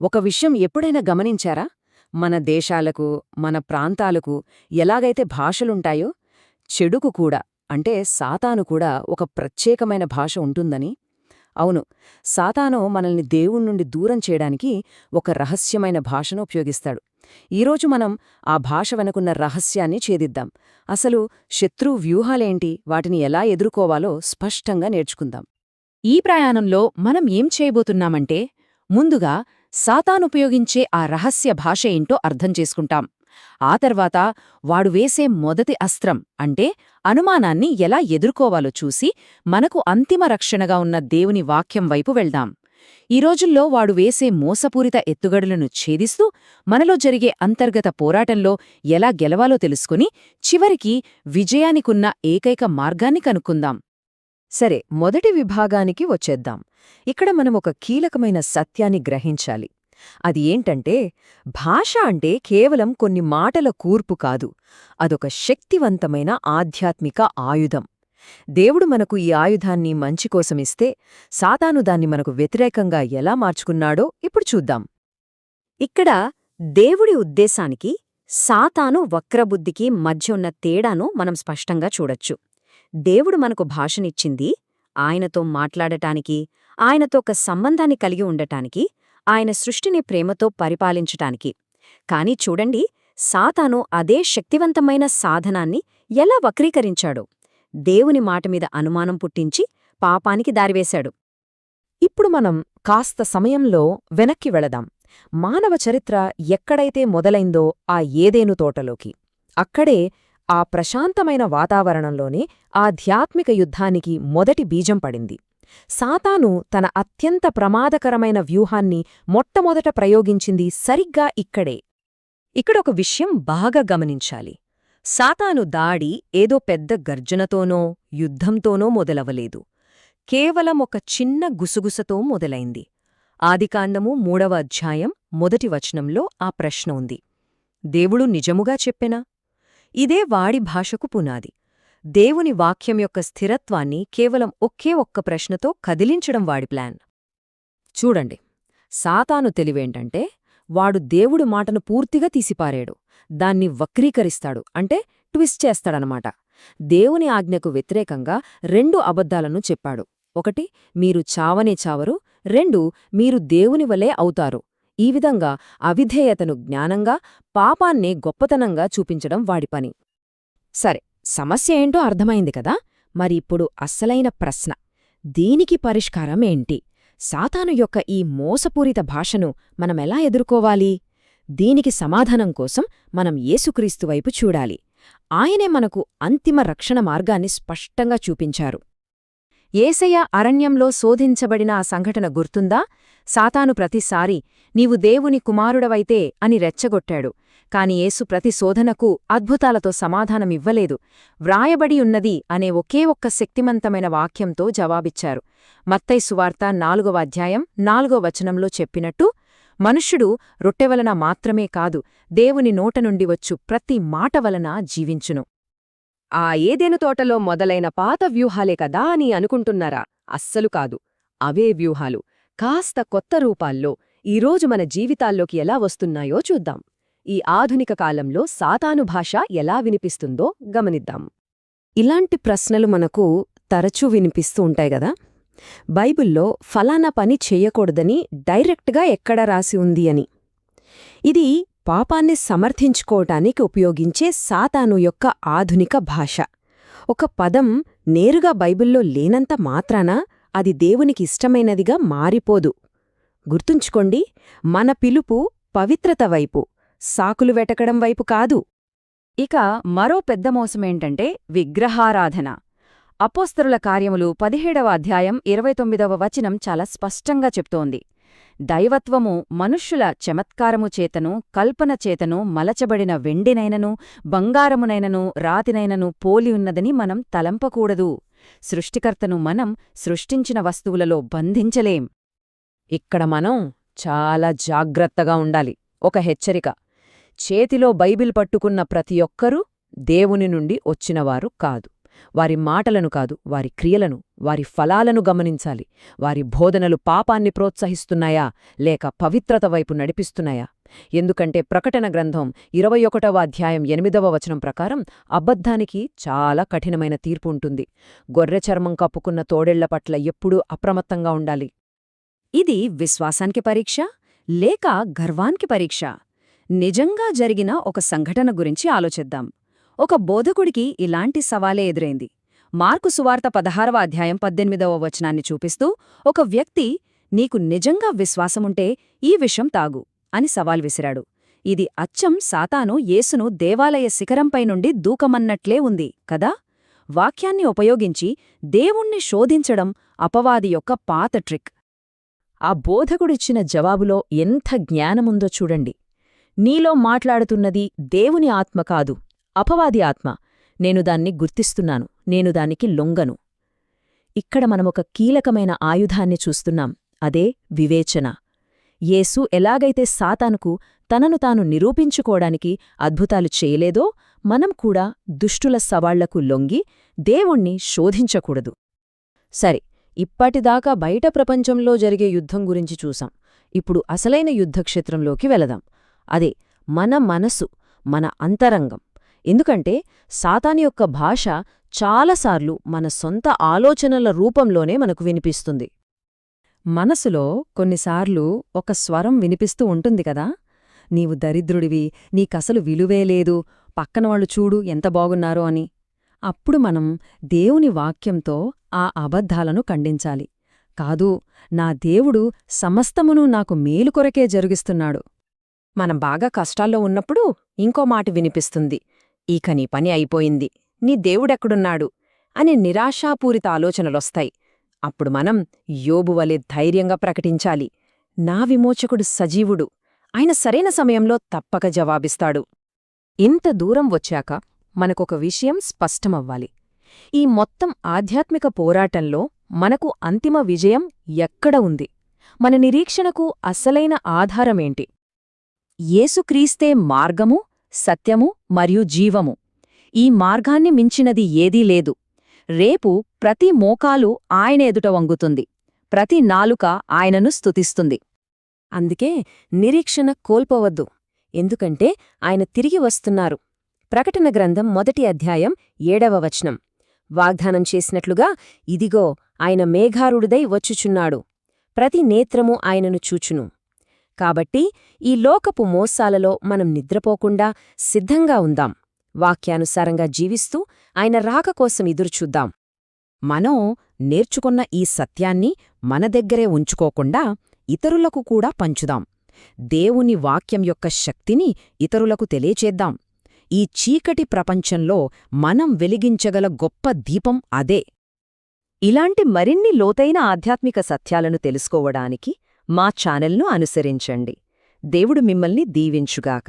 ఒక విషయం ఎప్పుడైనా గమనించారా? మన దేశాలకు మన ప్రాంతాలకు ఎలాగైతే భాషలుంటాయో చెడుకు కూడా అంటే సాతాను కూడా ఒక ప్రత్యేకమైన భాష ఉంటుందని? అవును సాతాను మనల్ని దేవుణ్ణుండి దూరం చేయడానికి ఒక రహస్యమైన భాషను ఉపయోగిస్తాడు. ఈరోజు మనం ఆ భాష వెనుకున్న రహస్యాన్ని ఛేదిద్దాం. అసలు శత్రు వ్యూహాలేంటి? వాటిని ఎలా ఎదుర్కోవాలో స్పష్టంగా నేర్చుకుందాం. ఈ ప్రయాణంలో మనం ఏం చేయబోతున్నామంటే ముందుగా సాతానుపయోగించే ఆ రహస్య భాష ఏంటో అర్థం చేసుకుంటాం. ఆ తర్వాత వాడు వేసే మొదటి అస్త్రం అంటే అనుమానాన్ని ఎలా ఎదుర్కోవాలో చూసి మనకు అంతిమ రక్షణగా ఉన్న దేవుని వాక్యం వైపు వెళ్దాం. ఈ రోజుల్లో వాడు వేసే మోసపూరిత ఎత్తుగడులను ఛేదిస్తూ మనలో జరిగే అంతర్గత పోరాటంలో ఎలా గెలవాలో తెలుసుకుని చివరికి విజయానికున్న ఏకైక మార్గాన్ని కనుక్కుందాం. సరే మొదటి విభాగానికి వచ్చేద్దాం. ఇక్కడ మనం ఒక కీలకమైన సత్యాన్ని గ్రహించాలి. అది ఏంటంటే భాష అంటే కేవలం కొన్ని మాటల కూర్పు కాదు అదొక శక్తివంతమైన ఆధ్యాత్మిక ఆయుధం. దేవుడు మనకు ఈ ఆయుధాన్ని మంచికోసమిస్తే సాతాను దాన్ని మనకు వ్యతిరేకంగా ఎలా మార్చుకున్నాడో ఇప్పుడు చూద్దాం. ఇక్కడ దేవుడి ఉద్దేశానికి సాతాను వక్రబుద్ధికి మధ్య ఉన్న తేడాను మనం స్పష్టంగా చూడొచ్చు. దేవుడు మనకు భాషనిచ్చింది ఆయనతో మాట్లాడటానికి ఆయనతో ఒక సంబంధాన్ని కలిగి ఉండటానికి ఆయన సృష్టిని ప్రేమతో పరిపాలించటానికి. కాని చూడండి సాతాను అదే శక్తివంతమైన సాధనాన్ని ఎలా వక్రీకరించాడో? దేవుని మాటమీద అనుమానం పుట్టించి పాపానికి దారివేశాడు. ఇప్పుడు మనం కాస్త సమయంలో వెనక్కి వెళదాం. మానవ చరిత్ర ఎక్కడైతే మొదలైందో ఆ ఏదేను తోటలోకి. అక్కడే ఆ ప్రశాంతమైన వాతావరణంలోనే ఆధ్యాత్మిక యుద్ధానికి మొదటి బీజం పడింది. సాతాను తన అత్యంత ప్రమాదకరమైన వ్యూహాన్ని మొట్టమొదట ప్రయోగించింది సరిగ్గా ఇక్కడే. ఇక్కడొక విషయం బాగా గమనించాలి. సాతాను దాడి ఏదో పెద్ద గర్జనతోనో యుద్ధంతోనో మొదలవలేదు. కేవలం ఒక చిన్న గుసగుసతో మొదలైంది. ఆదికాండము మూడవ అధ్యాయం మొదటి వచనంలో ఆ ప్రశ్న ఉంది. దేవుడు నిజముగా చెప్పెనా? ఇదే వాడి భాషకు పునాది. దేవుని వాక్యం యొక్క స్థిరత్వాన్ని కేవలం ఒకే ఒక్క ప్రశ్నతో కదిలించడం వాడి ప్లాన్. చూడండి. సాతాను తెలివేంటంటే వాడు దేవుడు మాటను పూర్తిగా తీసిపారాడు. దాన్ని వక్రీకరిస్తాడు. అంటే ట్విస్ట్ చేస్తాడనమాట. దేవుని ఆజ్ఞకు వ్యతిరేకంగా రెండు అబద్ధాలను చెప్పాడు. ఒకటి మీరు చావనే చావరు. రెండు మీరు దేవుని వలే అవుతారు. ఈ విధంగా అవిధేయతను జ్ఞానంగా పాపాన్నే గొప్పతనంగా చూపించడం వాడి పని. సరే. సమస్య ఏంటో అర్థమైంది కదా? మరి ఇప్పుడు అస్సలైన ప్రశ్న. దీనికి పరిష్కారం ఏంటి? సాతాను యొక్క ఈ మోసపూరిత భాషను మనమెలా ఎదుర్కోవాలి? దీనికి సమాధానం కోసం మనం యేసుక్రీస్తు వైపు చూడాలి. ఆయనే మనకు అంతిమ రక్షణ మార్గాన్ని స్పష్టంగా చూపించారు. ఏసయ్య అరణ్యంలో శోధించబడిన ఆ సంఘటన గుర్తుందా? సాతాను ప్రతిసారి నీవు దేవుని కుమారుడవైతే అని రెచ్చగొట్టాడు. కాని యేసు ప్రతి శోధనకు అద్భుతాలతో సమాధానమివ్వలేదు. వ్రాయబడి ఉన్నది అనే ఒకే ఒక్క శక్తిమంతమైన వాక్యంతో జవాబిచ్చారు. మత్తై సువార్త నాలుగవ అధ్యాయం నాలుగో వచనంలో చెప్పినట్టు మనుష్యుడు రొట్టెవలన మాత్రమే కాదు దేవుని నోట నుండి వచ్చు ప్రతి మాట వలన జీవించును. ఆ ఏదేను తోటలో మొదలైన పాత వ్యూహాలే కదా అని అనుకుంటున్నారా? అస్సలు కాదు. అవే వ్యూహాలు. కాస్త కొత్త రూపాల్లో ఈరోజు మన జీవితాల్లోకి ఎలా వస్తున్నాయో చూద్దాం. ఈ ఆధునిక కాలంలో సాతాను భాష ఎలా వినిపిస్తుందో గమనిద్దాం. ఇలాంటి ప్రశ్నలు మనకు తరచూ వినిపిస్తూ ఉంటాయి గదా బైబిల్లో ఫలానా పని చెయ్యకూడదని డైరెక్ట్గా ఎక్కడ రాసి ఉంది అని. ఇది పాపాన్ని సమర్థించుకోవటానికి ఉపయోగించే సాతాను యొక్క ఆధునిక భాష. ఒక పదం నేరుగా బైబిల్లో లేనంత మాత్రాన అది దేవునికి ఇష్టమైనదిగా మారిపోదు. గుర్తుంచుకోండి మన పిలుపు పవిత్రత వైపు సాకులు వెటకడం వైపు కాదు. ఇక మరో పెద్ద మోసమేంటంటే విగ్రహారాధన. అపోస్తరుల కార్యములు పదిహేడవ అధ్యాయం ఇరవై తొమ్మిదవ వచనం చాలా స్పష్టంగా చెప్తోంది. దైవత్వము మనుష్యుల చమత్కారము చేతను కల్పన చేతను మలచబడిన వెండినైనను బంగారమునైనను రాతినైనను పోలియున్నదని మనం తలంపకూడదు. సృష్టికర్తను మనం సృష్టించిన వస్తువులలో బంధించలేం. ఇక్కడ మనం చాలా జాగ్రత్తగా ఉండాలి. ఒక హెచ్చరిక. చేతిలో బైబిల్ పట్టుకున్న ప్రతి ఒక్కరూ దేవుని నుండి వచ్చినవారు కాదు. వారి మాటలను కాదు వారి క్రియలను వారి ఫలాలను గమనించాలి. వారి బోధనలు పాపాన్ని ప్రోత్సహిస్తున్నాయా? లేక పవిత్రత వైపు నడిపిస్తున్నాయా? ఎందుకంటే ప్రకటన గ్రంథం ఇరవై ఒకటవ అధ్యాయం ఎనిమిదవ వచనం ప్రకారం అబద్ధానికి చాలా కఠినమైన తీర్పు ఉంటుంది. గొర్రె చర్మం కప్పుకున్న తోడేళ్ళ పట్ల ఎప్పుడూ అప్రమత్తంగా ఉండాలి. ఇది విశ్వాసానికి పరీక్ష లేక గర్వానికి పరీక్ష. నిజంగా జరిగిన ఒక సంఘటన గురించి ఆలోచిద్దాం. ఒక బోధకుడికి ఇలాంటి సవాలే ఎదురైంది. మార్కు సువార్త పదహారవ అధ్యాయం పద్దెనిమిదవ వచనాన్ని చూపిస్తూ ఒక వ్యక్తి నీకు నిజంగా విశ్వాసముంటే ఈ విషం తాగు అని సవాల్ విసిరాడు. ఇది అచ్చం సాతాను యేసును దేవాలయ శిఖరంపై నుండి దూకమన్నట్లే ఉంది కదా? వాక్యాన్ని ఉపయోగించి దేవుణ్ణి శోధించడం అపవాది యొక్క పాత ట్రిక్. ఆ బోధకుడిచ్చిన జవాబులో ఎంత జ్ఞానముందో చూడండి. నీలో మాట్లాడుతున్నది దేవుని ఆత్మ కాదు అపవాది ఆత్మ. నేను దాన్ని గుర్తిస్తున్నాను నేను దానికి లొంగను. ఇక్కడ మనమొక కీలకమైన ఆయుధాన్ని చూస్తున్నాం అదే వివేచన. యేసు ఎలాగైతే సాతానుకు తనను తాను నిరూపించుకోవడానికి అద్భుతాలు చేయలేదో మనం కూడా దుష్టుల సవాళ్ళకు లొంగి దేవుణ్ణి శోధించకూడదు. సరే ఇప్పటిదాకా బయట ప్రపంచంలో జరిగే యుద్ధం గురించి చూసాం ఇప్పుడు అసలైన యుద్ధక్షేత్రంలోకి వెళదాం. అదే మన మనసు మన అంతరంగం. ఎందుకంటే సాతాని యొక్క భాష చాలాసార్లు మన సొంత ఆలోచనల రూపంలోనే మనకు వినిపిస్తుంది. మనసులో కొన్నిసార్లు ఒక స్వరం వినిపిస్తూ ఉంటుంది కదా? నీవు దరిద్రుడివి నీకసలు విలువే లేదు పక్కనవాళ్ళు చూడు ఎంత బాగున్నారో అని. అప్పుడు మనం దేవుని వాక్యంతో ఆ అబద్ధాలను ఖండించాలి. కాదు నా దేవుడు సమస్తమును నాకు మేలు కొరకే జరిగిస్తున్నాడు. మనం బాగా కష్టాల్లో ఉన్నప్పుడు ఇంకో మాట వినిపిస్తుంది. ఇక నీ పని అయిపోయింది. నీ దేవుడెక్కడున్నాడు? అని నిరాశాపూరిత ఆలోచనలొస్తాయి. అప్పుడు మనం యోబువలే ధైర్యంగా ప్రకటించాలి. నా విమోచకుడు సజీవుడు. ఆయన సరైన సమయంలో తప్పక జవాబిస్తాడు. ఇంత దూరం వచ్చాక మనకొక విషయం స్పష్టమవ్వాలి. ఈ మొత్తం ఆధ్యాత్మిక పోరాటంలో మనకు అంతిమ విజయం ఎక్కడ ఉంది? మన నిరీక్షణకు అసలైన ఆధారమేంటి? యేసుక్రీస్తే మార్గము సత్యము మరియు జీవము. ఈ మార్గాన్ని మించినది ఏదీ లేదు. రేపు ప్రతి మోకాలు ఆయన ఎదుట వంగుతుంది. ప్రతి నాలుక ఆయనను స్తుతిస్తుంది. అందుకే నిరీక్షణ కోల్పోవద్దు. ఎందుకంటే ఆయన తిరిగి వస్తున్నారు. ప్రకటన గ్రంథం మొదటి అధ్యాయం ఏడవ వచనం. వాగ్దానం చేసినట్లుగా ఇదిగో ఆయన మేఘారుడుదై వచ్చుచున్నాడు. ప్రతి నేత్రము ఆయనను చూచును. కాబట్టి ఈ లోకపు మోసాలలో మనం నిద్రపోకుండా సిద్ధంగా ఉందాం. వాక్యానుసారంగా జీవిస్తూ ఆయన రాక కోసం ఎదురుచూద్దాం. మనం నేర్చుకున్న ఈ సత్యాన్ని మన దగ్గరే ఉంచుకోకుండా ఇతరులకు కూడా పంచుదాం. దేవుని వాక్యం యొక్క శక్తిని ఇతరులకు తెలియచేద్దాం. ఈ చీకటి ప్రపంచంలో మనం వెలిగించగల గొప్ప దీపం అదే. ఇలాంటి మరిన్ని లోతైన ఆధ్యాత్మిక సత్యాలను తెలుసుకోవడానికి మా ఛానల్ను అనుసరించండి. దేవుడు మిమ్మల్ని దీవించుగాక.